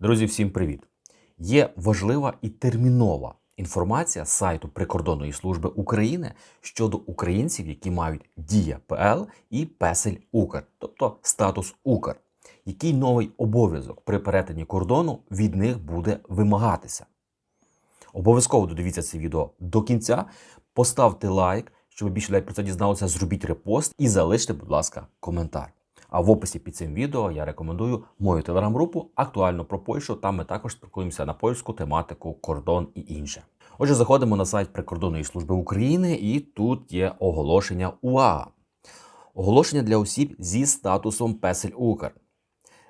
Друзі, всім привіт! Є важлива і термінова інформація з сайту Прикордонної служби України щодо українців, які мають Дія ПЛ і Песель Укр, тобто статус Укр. Який новий обов'язок при перетині кордону від них буде вимагатися? Обов'язково додивіться це відео до кінця. Поставте лайк, щоб більше людей про це дізналися. Зробіть репост і залиште, будь ласка, коментар. А в описі під цим відео я рекомендую мою телеграм-групу актуально про Польщу. Там ми також спілкуємося на польську тематику, кордон і інше. Отже, заходимо на сайт Прикордонної служби України, і тут є оголошення УА. Оголошення для осіб зі статусом Песель Укр.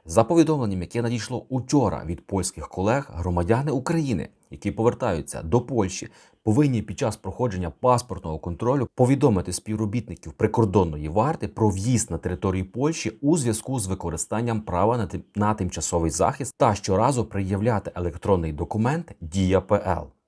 За повідомленням, яке надійшло учора від польських колег, громадяни України, які повертаються до Польщі, повинні під час проходження паспортного контролю повідомити співробітників прикордонної варти про в'їзд на територію Польщі у зв'язку з використанням права на, тим- на тимчасовий захист та щоразу приявляти електронний документ Дія ПЛ.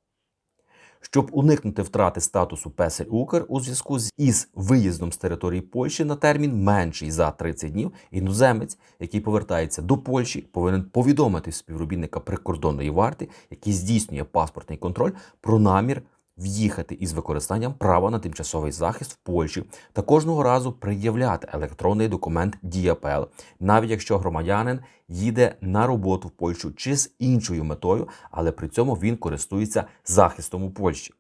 Щоб уникнути втрати статусу Песель Укр у зв'язку з із виїздом з території Польщі на термін менший за 30 днів, іноземець, який повертається до Польщі, повинен повідомити співробітника прикордонної варти, який здійснює паспортний контроль, про намір в'їхати із використанням права на тимчасовий захист в Польщі та кожного разу пред'являти електронний документ ДІАПЛ, навіть якщо громадянин їде на роботу в Польщу чи з іншою метою, але при цьому він користується захистом у Польщі.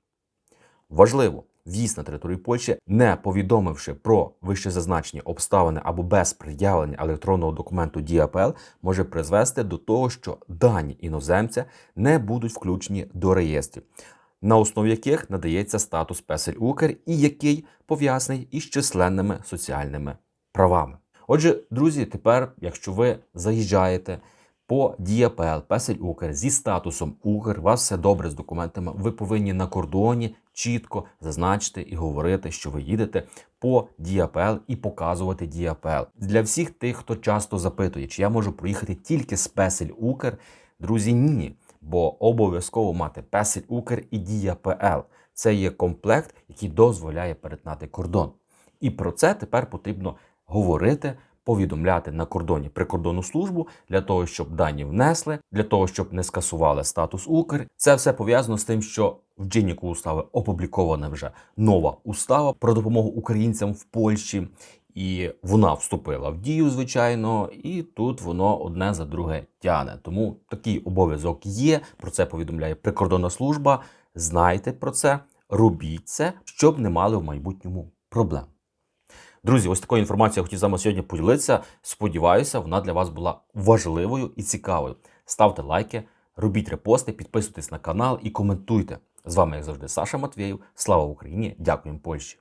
Важливо, в'їзд на територію Польщі, не повідомивши про вищезазначені обставини або без пред'явлення електронного документу ДІАПЛ, може призвести до того, що дані іноземця не будуть включені до реєстрів, на основі яких надається статус Песель Укр і який пов'язаний із численними соціальними правами. Отже, друзі, тепер, якщо ви заїжджаєте по ДІАПЛ, Песель Укр зі статусом Укр, у вас все добре з документами, ви повинні на кордоні чітко зазначити і говорити, що ви їдете по ДІАПЛ і показувати ДІАПЛ. Для всіх тих, хто часто запитує, чи я можу проїхати тільки з Песель Укр, друзі, ні. Бо обов'язково мати Песель Укр і Дія ПЛ. Це є комплект, який дозволяє перетнати кордон. І про це тепер потрібно говорити, повідомляти на кордоні прикордонну службу для того, щоб дані внесли, для того, щоб не скасували статус Укр. Це все пов'язано з тим, що в Джинніку устави опублікована вже нова устава про допомогу українцям в Польщі. І вона вступила в дію, звичайно, і тут воно одне за друге тяне. Тому такий обов'язок є. Про це повідомляє прикордонна служба. Знайте про це, робіть це, щоб не мали в майбутньому проблем. Друзі, ось такою інформацією хотів з вами сьогодні поділитися. Сподіваюся, вона для вас була важливою і цікавою. Ставте лайки, робіть репости, підписуйтесь на канал і коментуйте. З вами, як завжди, Саша Матвєєв. Слава Україні! Дякуємо Польщі!